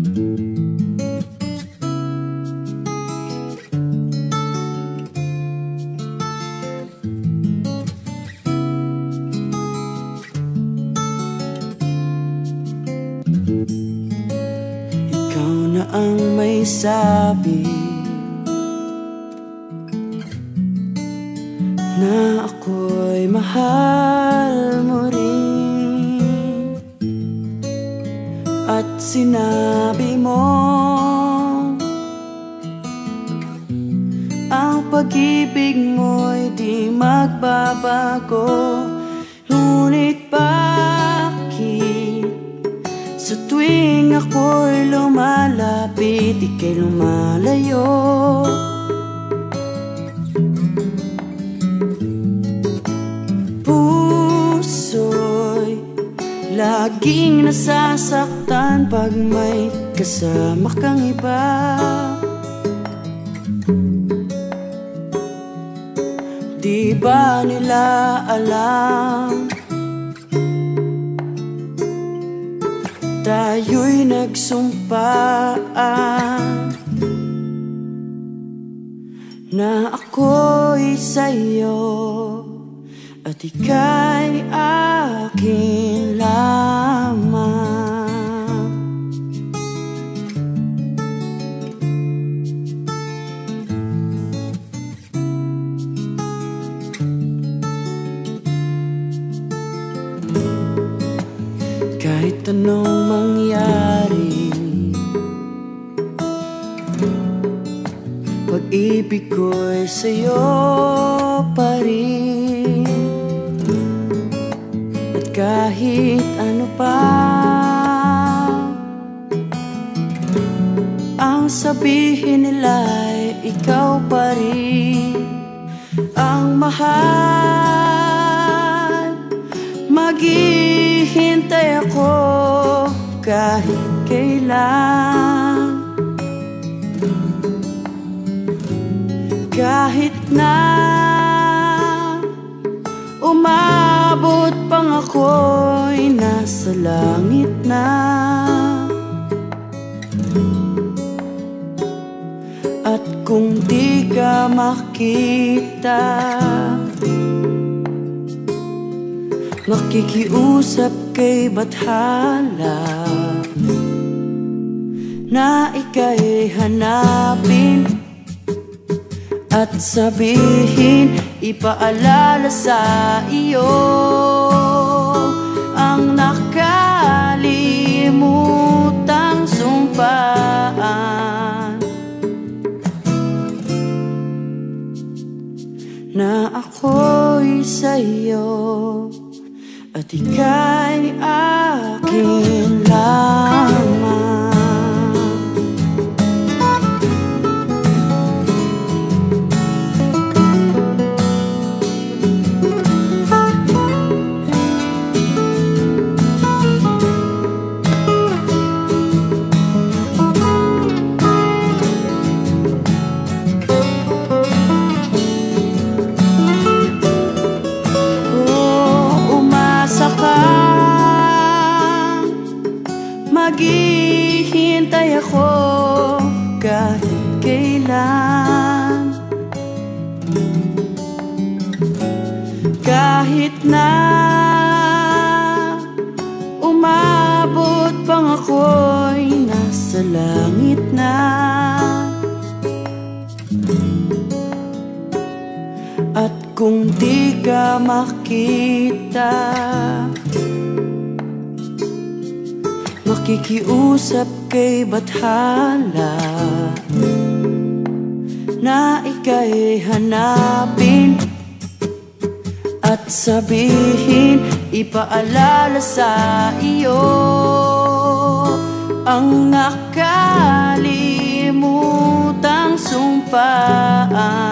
Ikaw na ang may sabi Na ako'y mahal Sinabi mo Ang pag-ibig mo'y di magbabago. Ngunit bakit Sa tuwing ako'y lumalapit Ika'y lumalayo? Puso'y laging nasasaktan Pag may kasama kang iba. Di ba nila alam? Tayo'y nagsumpaan Na ako'y sa'yo At ika'y akin lamang Kahit anong mangyari? Pag-ibig ko'y sa'yo pa rin. At kahit ano pa Ang sabihin nila'y ikaw pa rin. Ang mahal kahit kailan. Kahit na umabot pang ako'y nasa langit na. At kung di ka makita Makikiusap kay Bathala Na ika'y hanapin At sabihin Ipaalala sa iyo Ang nakalimutang sumpaan. Na ako'y sa'yo at ika'y akin lamang na umabot pang ako'y nasa langit na. At kung di ka makita Makikiusap kay Bathala Na ika'y hanapin At sabihin Ipaalala sa iyo Ang nakalimutang sumpaan